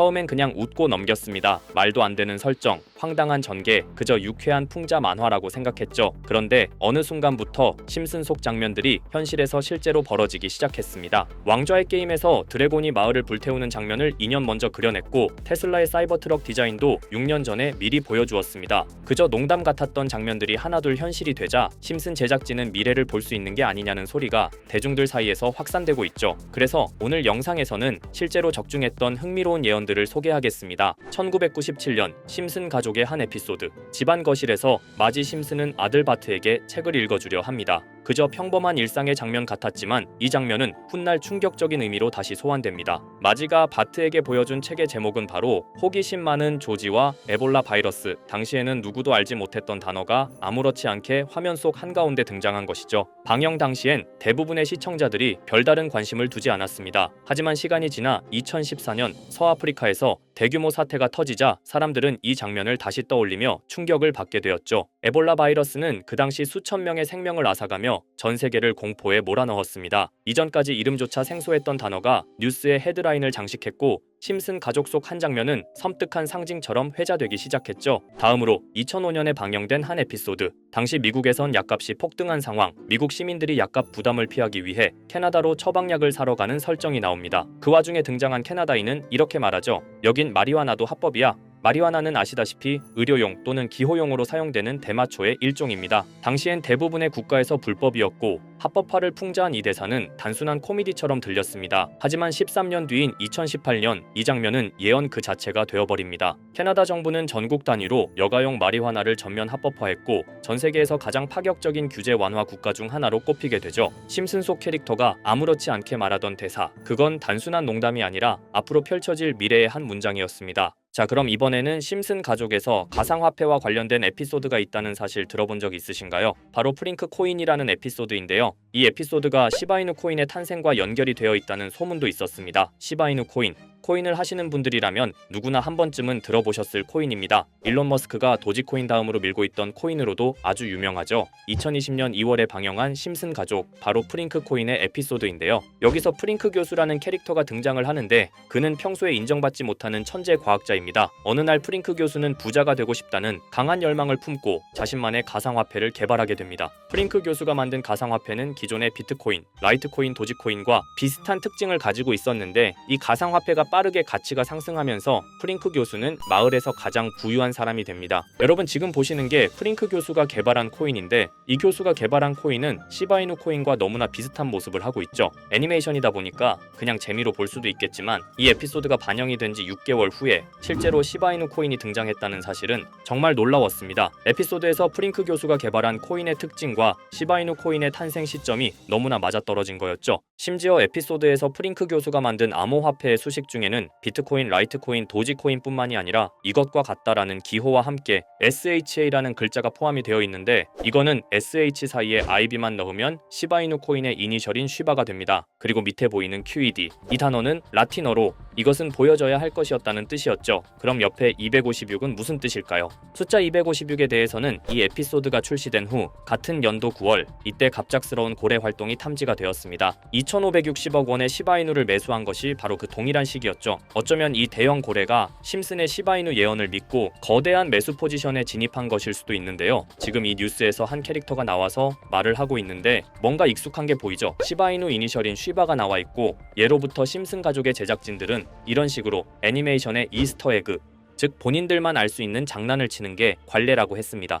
처음엔 그냥 웃고 넘겼습니다. 말도 안 되는 설정, 황당한 전개, 그저 유쾌한 풍자 만화라고 생각했죠. 그런데 어느 순간부터 심슨 속 장면들이 현실에서 실제로 벌어지기 시작했습니다. 왕좌의 게임에서 드래곤이 마을을 불태우는 장면을 2년 먼저 그려냈고 테슬라의 사이버 트럭 디자인도 6년 전에 미리 보여주었습니다. 그저 농담 같았던 장면들이 하나둘 현실이 되자 심슨 제작진은 미래를 볼 수 있는 게 아니냐는 소리가 대중들 사이에서 확산되고 있죠. 그래서 오늘 영상에서는 실제로 적중했던 흥미로운 예언들을 소개하겠습니다. 1997년 심슨 가족 의 한 에피소드. 집안 거실에서 마지 심슨은 아들 바트에게 책을 읽어주려 합니다. 그저 평범한 일상의 장면 같았지만 이 장면은 훗날 충격적인 의미로 다시 소환됩니다. 마지가 바트에게 보여준 책의 제목은 바로 호기심 많은 조지와 에볼라 바이러스. 당시에는 누구도 알지 못했던 단어가 아무렇지 않게 화면 속 한가운데 등장한 것이죠. 방영 당시엔 대부분의 시청자들이 별다른 관심을 두지 않았습니다. 하지만 시간이 지나 2014년 서아프리카에서 대규모 사태가 터지자 사람들은 이 장면을 다시 떠올리며 충격을 받게 되었죠. 에볼라 바이러스는 그 당시 수천 명의 생명을 앗아가며 전 세계를 공포에 몰아넣었습니다. 이전까지 이름조차 생소했던 단어가 뉴스의 헤드라인을 장식했고 심슨 가족 속 한 장면은 섬뜩한 상징처럼 회자되기 시작했죠. 다음으로 2005년에 방영된 한 에피소드. 당시 미국에선 약값이 폭등한 상황, 미국 시민들이 약값 부담을 피하기 위해 캐나다로 처방약을 사러 가는 설정이 나옵니다. 그 와중에 등장한 캐나다인은 이렇게 말하죠. 여긴 마리화나도 합법이야. 마리화나는 아시다시피 의료용 또는 기호용으로 사용되는 대마초의 일종입니다. 당시엔 대부분의 국가에서 불법이었고 합법화를 풍자한 이 대사는 단순한 코미디처럼 들렸습니다. 하지만 13년 뒤인 2018년 이 장면은 예언 그 자체가 되어버립니다. 캐나다 정부는 전국 단위로 여가용 마리화나를 전면 합법화했고 전 세계에서 가장 파격적인 규제 완화 국가 중 하나로 꼽히게 되죠. 심슨 속 캐릭터가 아무렇지 않게 말하던 대사, 그건 단순한 농담이 아니라 앞으로 펼쳐질 미래의 한 문장이었습니다. 자, 그럼 이번에는 심슨 가족에서 가상화폐와 관련된 에피소드가 있다는 사실 들어본 적 있으신가요? 바로 프링크 코인이라는 에피소드인데요. 이 에피소드가 시바이누 코인의 탄생과 연결이 되어 있다는 소문도 있었습니다. 시바이누 코인. 코인을 하시는 분들이라면 누구나 한 번쯤은 들어보셨을 코인입니다. 일론 머스크가 도지코인 다음으로 밀고 있던 코인으로도 아주 유명하죠. 2020년 2월에 방영한 심슨 가족, 바로 프링크 코인의 에피소드인데요. 여기서 프링크 교수라는 캐릭터가 등장을 하는데 그는 평소에 인정받지 못하는 천재 과학자입니다. 어느 날 프링크 교수는 부자가 되고 싶다는 강한 열망을 품고 자신만의 가상화폐를 개발하게 됩니다. 프링크 교수가 만든 가상화폐는 기존의 비트코인, 라이트코인, 도지코인과 비슷한 특징을 가지고 있었는데 이 가상화폐가 빠르게 가치가 상승하면서 프링크 교수는 마을에서 가장 부유한 사람이 됩니다. 여러분 지금 보시는 게 프링크 교수가 개발한 코인인데 이 교수가 개발한 코인은 시바이누 코인과 너무나 비슷한 모습을 하고 있죠. 애니메이션이다 보니까 그냥 재미로 볼 수도 있겠지만 이 에피소드가 반영이 된 지 6개월 후에 실제로 시바이누 코인이 등장했다는 사실은 정말 놀라웠습니다. 에피소드에서 프링크 교수가 개발한 코인의 특징과 시바이누 코인의 탄생 시점이 너무나 맞아떨어진 거였죠. 심지어 에피소드에서 프링크 교수가 만든 암호화폐의 수식 중 에는 비트코인, 라이트코인, 도지코인뿐만이 아니라 이것과 같다라는 기호와 함께 SHA라는 글자가 포함이 되어 있는데 이거는 SH 사이에 IB만 넣으면 시바이누 코인의 이니셜인 쉬바가 됩니다. 그리고 밑에 보이는 QED 이 단어는 라틴어로 이것은 보여져야 할 것이었다는 뜻이었죠. 그럼 옆에 256은 무슨 뜻일까요? 숫자 256에 대해서는 이 에피소드가 출시된 후 같은 연도 9월 이때 갑작스러운 고래 활동이 탐지가 되었습니다. 2,560억 원의 시바이누를 매수한 것이 바로 그 동일한 시기였죠. 어쩌면 이 대형 고래가 심슨의 시바이누 예언을 믿고 거대한 매수 포지션에 진입한 것일 수도 있는데요. 지금 이 뉴스에서 한 캐릭터가 나와서 말을 하고 있는데 뭔가 익숙한 게 보이죠. 시바이누 이니셜인 쉬바가 나와 있고 예로부터 심슨 가족의 제작진들은 이런 식으로 애니메이션의 이스터 에그 즉 본인들만 알 수 있는 장난을 치는 게 관례라고 했습니다.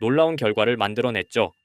놀라운 결과를 만들어냈죠.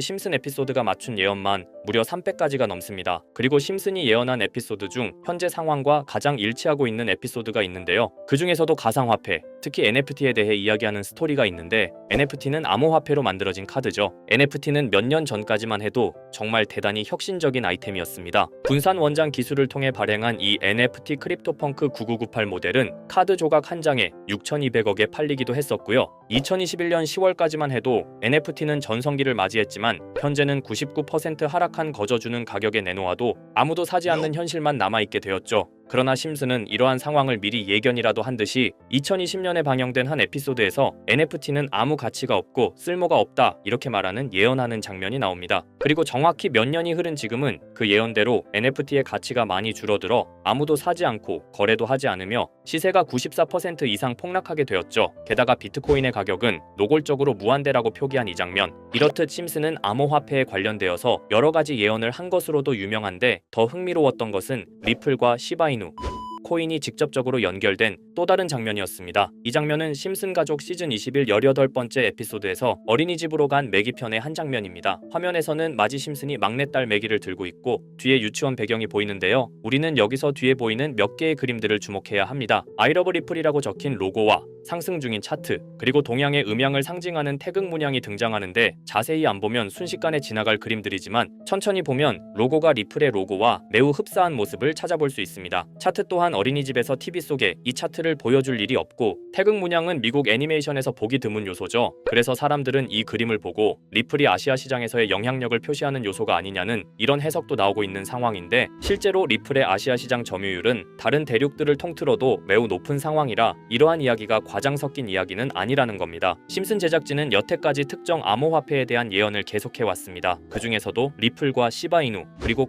심슨 에피소드가 맞춘 예언만 무려 300가지가 넘습니다. 그리고 심슨이 예언한 에피소드 중 현재 상황과 가장 일치하고 있는 에피소드가 있는데요. 그 중에서도 가상화폐, 특히 NFT에 대해 이야기하는 스토리가 있는데 NFT는 암호화폐로 만들어진 카드죠. NFT는 몇 년 전까지만 해도 정말 대단히 혁신적인 아이템이었습니다. 분산 원장 기술을 통해 발행한 이 NFT 크립토펑크 9998 모델은 카드 조각 한 장에 6,200억에 팔리기도 했었고요. 2021년 10월까지만 해도 NFT는 전성기를 맞이했 지만 현재는 99% 하락한 거저주는 가격에 내놓아도 아무도 사지 않는 현실만 남아있게 되었죠. 그러나 심슨은 이러한 상황을 미리 예견이라도 한 듯이 2020년에 방영된 한 에피소드에서 NFT는 아무 가치가 없고 쓸모가 없다 이렇게 말하는 예언하는 장면이 나옵니다. 그리고 정확히 몇 년이 흐른 지금은 그 예언대로 NFT의 가치가 많이 줄어들어 아무도 사지 않고 거래도 하지 않으며 시세가 94% 이상 폭락하게 되었죠. 게다가 비트코인의 가격은 노골적으로 무한대라고 표기한 이 장면. 이렇듯 심슨은 암호화폐에 관련되어서 여러 가지 예언을 한 것으로도 유명한데 더 흥미로웠던 것은 리플과 시바 이누 코인이 직접적으로 연결된 또 다른 장면이었습니다. 이 장면은 심슨 가족 시즌 21 18번째 에피소드에서 어린이집으로 간 매기 편의 한 장면입니다. 화면에서는 마지 심슨이 막내딸 매기를 들고 있고 뒤에 유치원 배경이 보이는데요. 우리는 여기서 뒤에 보이는 몇 개의 그림들을 주목해야 합니다. 아이러브 리플이라고 적힌 로고와 상승 중인 차트, 그리고 동양의 음양을 상징하는 태극 문양이 등장하는데 자세히 안 보면 순식간에 지나갈 그림들이지만 천천히 보면 로고가 리플의 로고와 매우 흡사한 모습을 찾아볼 수 있습니다. 차트 또한 어린이집에서 TV 속에 이 차트를 보여줄 일이 없고 태극 문양은 미국 애니메이션에서 보기 드문 요소죠. 그래서 사람들은 이 그림을 보고 리플이 아시아 시장에서의 영향력을 표시하는 요소가 아니냐는 이런 해석도 나오고 있는 상황인데 실제로 리플의 아시아 시장 점유율은 다른 대륙들을 통틀어도 매우 높은 상황이라 이러한 이야기가 과장 섞인 이야기는 아니라는 겁니다. 심슨 제작진은 여태까지 특정 암호화폐에 대한 예언을 계속해 왔습니다. 그 중에서도 리플과 시바이누 그리고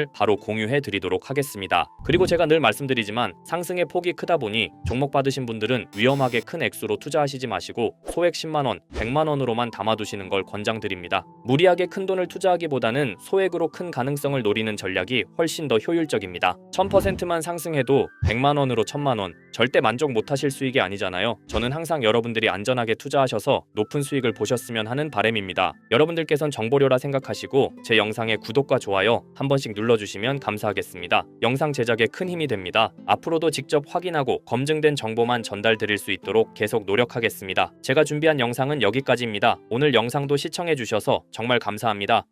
바로 공유해 드리도록 하겠습니다. 그리고 제가 늘 말씀드리지만 상승의 폭이 크다 보니 종목 받으신 분들은 위험하게 큰 액수로 투자하시지 마시고 소액 10만 원, 100만 원으로만 담아두시는 걸 권장드립니다. 무리하게 큰 돈을 투자하기보다는 소액으로 큰 가능성을 노리는 전략이 훨씬 더 효율적입니다. 1000%만 상승해도 100만 원으로 1000만 원 절대 만족 못하실 수익이 아니잖아요. 저는 항상 여러분들이 안전하게 투자하셔서 높은 수익을 보셨으면 하는 바람입니다. 여러분들께선 정보료라 생각하시고 제 영상에 구독과 좋아요 한 번씩 눌러주시면 감사하겠습니다. 영상 제작에 큰 힘이 됩니다. 앞으로도 직접 확인하고 검증된 정보만 전달드릴 수 있도록 계속 노력하겠습니다. 제가 준비한 영상은 여기까지입니다. 오늘 영상도 시청해주셔서 정말 감사합니다.